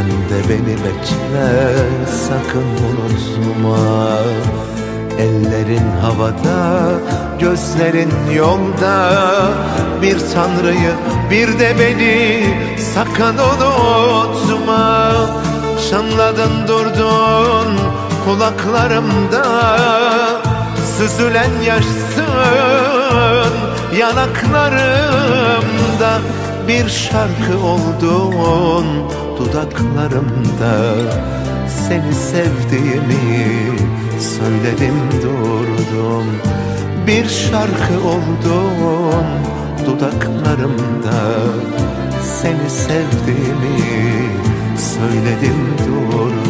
Sen de beni bekle sakın unutma. Ellerin havada, gözlerin yolda. Bir tanrıyı bir de beni sakın unutma. Çınladın durdun kulaklarımda. Süzülen yaşsın yanaklarımda Bir şarkı oldun dudaklarımda. Seni sevdiğimi söyledim durdum. Bir şarkı oldun dudaklarımda. Seni sevdiğimi söyledim durdum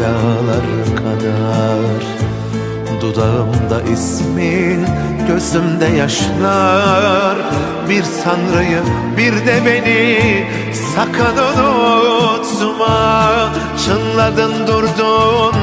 dünyalar kadar. Dudağımda ismin, gözümde yaşlar. Bir tanrıyı, bir de beni sakın unutma. Çınladın durdun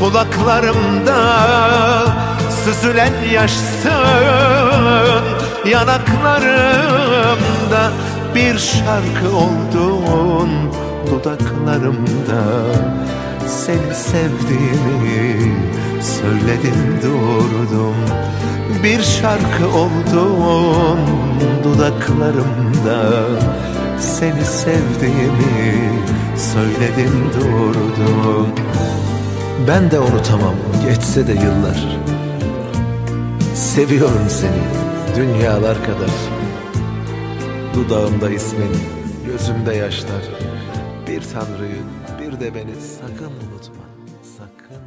kulaklarımda. Süzülen yaşsın yanaklarımda. Bir şarkı oldun dudaklarımda Seni sevdiğimi söyledim durdum. Bir şarkı oldun dudaklarımda. Seni sevdiğimi söyledim durdum. Ben de unutamam geçse de yıllar. Seviyorum seni dünyalar kadar. Dudağımda ismin, gözümde yaşlar. Bir tanrıyı, bir de beni. Sakın unutma, sakın